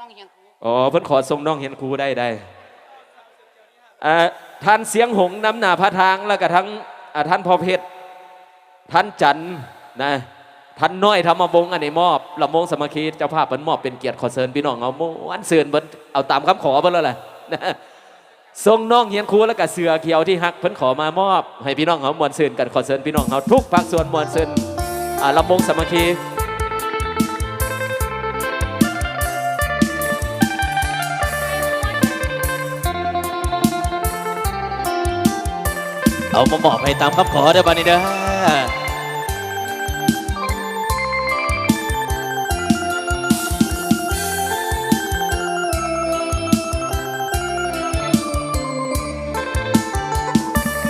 น้องเฮียนครูอ๋อเพิ่นขอส่งน้องเห็นครูได้ได้อ่าท่านเสียงหงส์น้ำหนาพระทางแล้วก็ทั้งอ่าท่านพอเพชรท่านจันทร์นะท่านน้อยธรรมบงศ์อันนี้มอบลำวงสามัคคีเจ้าภาพเพิ่นมอบเป็นเกียรติขอเชิญพี่น้องเอาม้วนเชิญเพิ่นเอาตามคำขอเพิ่นแล้วแหละนะส่งน้องเฮียนครูแล้วก็เสือเขียวที่ฮักเพิ่นขอมามอบ ให้พี่น้องเขามวนเชิญกันขอเชิญพี่น้องเขาทุกภาคส่วนมวนเชิญอ่าลำวงสามัคคี เอามาหมอบให้ตามคำขอเด้อบัดนี้เด้อ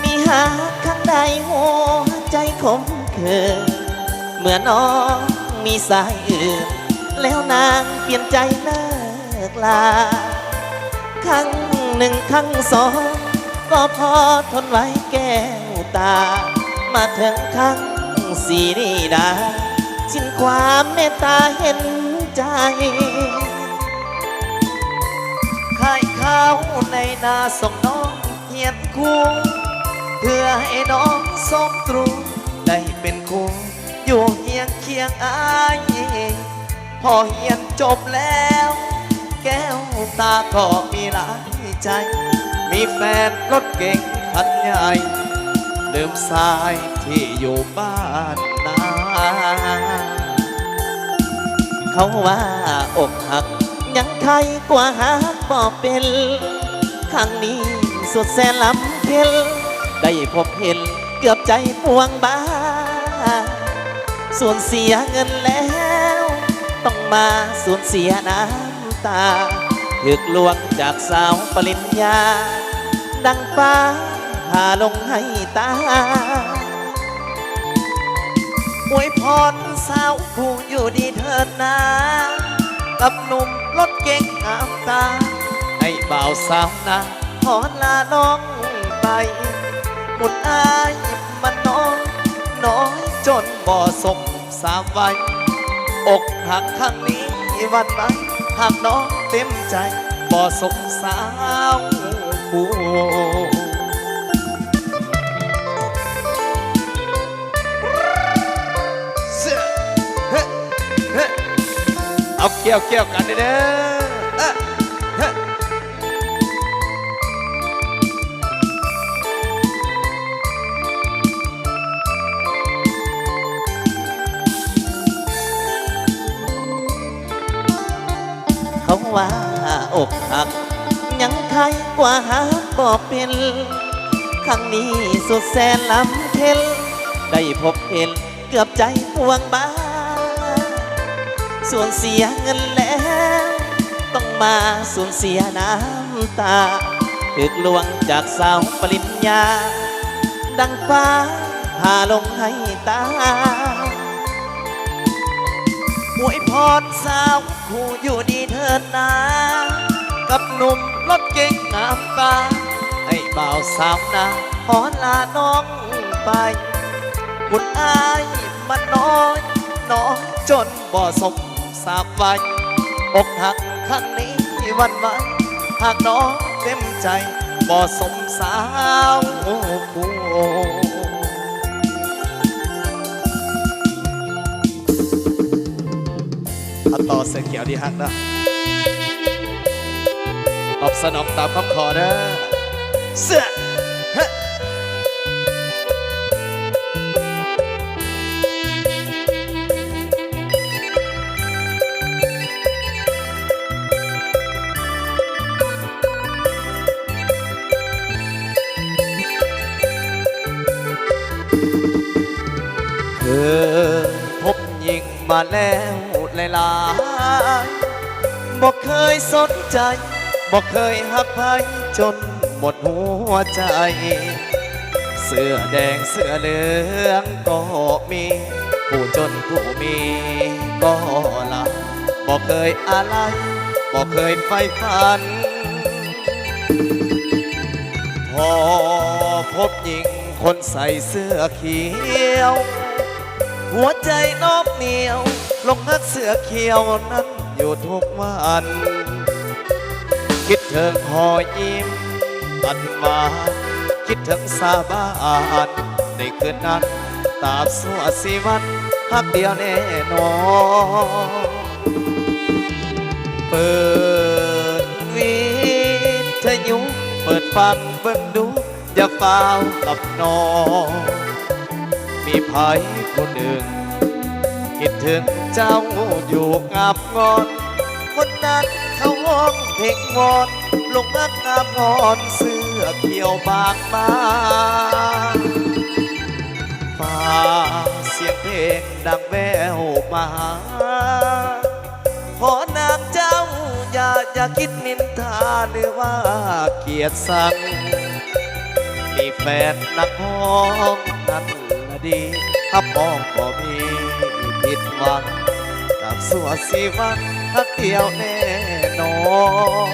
มีหาข้างใดหัวใจขมขื่นเมื่อน้องมีสายอื่น แล้วนางเปลี่ยนใจเลิกลา ครั้งหนึ่งครั้งสอง ก็พอทนไว้แก้วตา มาถึงครั้งสี่นี่ดาสิ้นความเมตตาเห็นใจขายข้าวในนาส่งน้องเฮียนคู่ เพื่อให้น้องสมตรูได้เป็นคู่อยู่เฮียงเคียงอายพอเฮียนจบแล้ว แก้วตาก็มีหลายใจ มีแฟนรถเก่งคันใหญ่ลืมสายที่อยู่บ้านนาเขาว่าอกหัก ยังใครกว่าหักบ่เป็นครั้งนี้สุดแสนลำเพ็นได้พบเห็นเกือบใจปวงบ้า ส่วนเสียเงินแล้ว ต้องมาสูญเสียน้ำตา ถึกลวงจากสาวปริญญา ดังฟ้าพาลงให้ตาอวยพรสาวผู้อยู่ดีเถิดนากับหนุ่มรถเก่งงามตา ให้บ่าวสาวนาขอลาน้องไปหมุนอายมันน้อยน้อยจนบ่สมสามวัยอกหักครั้งนี้วันไหน หากน้องเต็มใจบ่สมสาวผู้เอ้าเกี่ยวเกี่ยวกันเด้อเอ้อ ว่าอกหัก ยังใครกว่าหักบ่เป็นครั้งนี้สุดแสนลำเพ็นได้พบเห็นเกือบใจพวงบ้า ส่วนเสียเงินแล้ว ต้องมาสูญเสียน้ำตาถึกลวงจากสาวปริญญา ดังฟ้าพาลงให้ตาอวยพร สาวคู่อยู่ดีเถิดนากับหนุ่มรถเก่งงามตาให้บ่าวสาวนาขอลาน้องไปบุญอายมันน้อยน้อยจนบ่สมสาบไว้อกหักครั้งนี้วันไหวหากน้องเต็มใจบ่สมสาวคู่ ต่อเสื้อเขียวดีฮักนะตอบสนองตามคำขอเด้อเสือเฮ้เคยพบหญิงมาแล้วหลาย บอกเคยสนใจ บอกเคยหักใครจนหมดหัวใจ เสื้อแดงเสื้อเหลืองก็มีผู้จนผู้มีก็ละบอกเคยอะไรบอกเคยไฟฝัน พอพบหญิงคนใส่เสื้อเขียว หัวใจนอบเหนียว ลงนักเสื้อเขียวนั้น อยู่ทุกวัน คิดถึงหอยยิ้มอันหวาคิดถึงสาบานในคืนนั้น ตาบสัวสีวันพักเดียวแน่นอนเปิดวิทยุเปิดฟังเบิ่งดู อย่าเฝ้าวหลับนอนมีภัยคนหนึ่ง ถึงเจ้าอยู่งับงอน คนนั้นเขาห้องเพลงวอนลงรักงามงอนเสื้อเขียวบางบางฟ้าเสียงเพลงดังแววมาหาขอนางเจ้าอย่าอย่าคิดนินทาหรือว่าเกียดสังมีแฟนนักห้องนั่นละดีถ้ามองก็มี ผิดหวัง กับสัวสีวันทักเดียวแน่นอน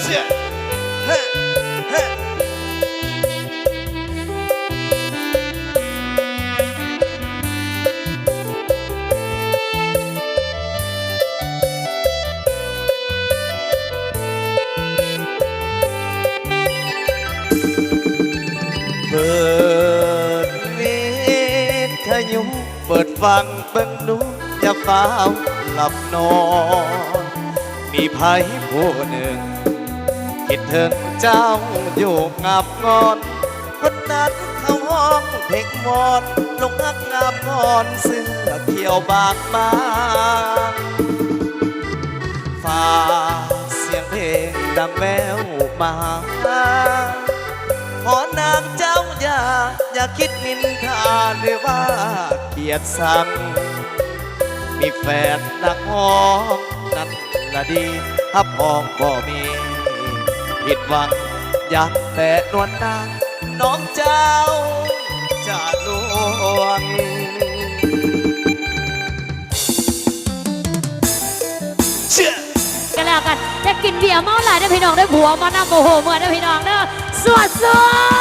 เชี่ยเฮ้เฮ้เปิดวิ ยุเปิดฟังเบิ่งดูอย่าฟ้าหลับนอน มีภัยผู้หนึ่ง คิดถึงเจ้าอยู่งับงอน คนนั้นเขาห้องเพลงมอนลงนักงามงอนเสื้อเขียวบางบางฟ้าเสียงเพลงดังแววมาหาขอนาอย่าคิดนินทาหรือว่าเกลียดสังมีแฟนนักห้องนั่นละดีถ้าพองก็มีผิดหวังอยากแต่นวลนางน้องเจ้าจะลวงเชื่อกันแล้วกันจะกินเบียร์เมาหลายได้อพี่น้องได้อผัวมานำโมโหเมื่อได้อพี่น้องเด้อสวดสวด